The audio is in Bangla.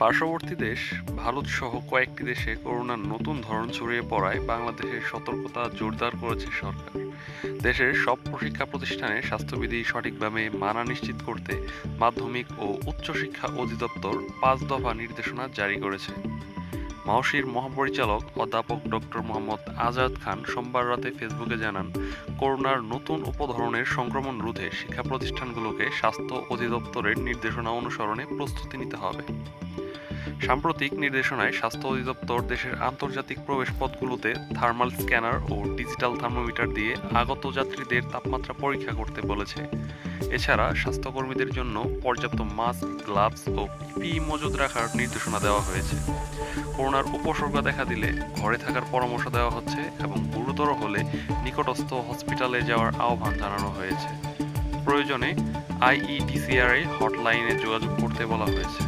পার্শ্ববর্তী দেশ, ভারত সহ কয়েকটি দেশে করোনার নতুন ধরন ছড়িয়ে পড়ায় বাংলাদেশের সতর্কতা জোরদার করেছে সরকার। দেশের সব শিক্ষা প্রতিষ্ঠানে স্বাস্থ্যবিধি সঠিকভাবে মানা নিশ্চিত করতে মাধ্যমিক ও উচ্চশিক্ষা অধিদপ্তর পাঁচ দফা নির্দেশনা জারি করেছে। মাওসির মহাপরিচালক অধ্যাপক ডক্টর মোহাম্মদ আজাদ খান সোমবার রাতে ফেসবুকে জানান, করোনার নতুন উপধরনের সংক্রমণ রোধে শিক্ষা প্রতিষ্ঠানগুলোকে স্বাস্থ্য অধিদপ্তরের নির্দেশনা অনুসরণে প্রস্তুতি নিতে হবে। সাম্প্রতিক নির্দেশনায় স্বাস্থ্য অধিদপ্তর দেশের আন্তর্জাতিক প্রবেশপথগুলোতে থার্মাল স্ক্যানার ও ডিজিটাল থার্মোমিটার দিয়ে আগত যাত্রীদের তাপমাত্রা পরীক্ষা করতে বলেছে। এছাড়া স্বাস্থ্যকর্মীদের জন্য পর্যাপ্ত মাস্ক, গ্লাভস ও পিপি মজুদ রাখার নির্দেশনা দেওয়া হয়েছে। করোনার উপসর্গ দেখা দিলে ঘরে থাকার পরামর্শ দেওয়া হচ্ছে এবং গুরুতর হলে নিকটস্থ হসপিটালে যাওয়ার আহ্বান জানানো হয়েছে। প্রয়োজনে আইইডিসিআরএ হটলাইনে যোগাযোগ করতে বলা হয়েছে।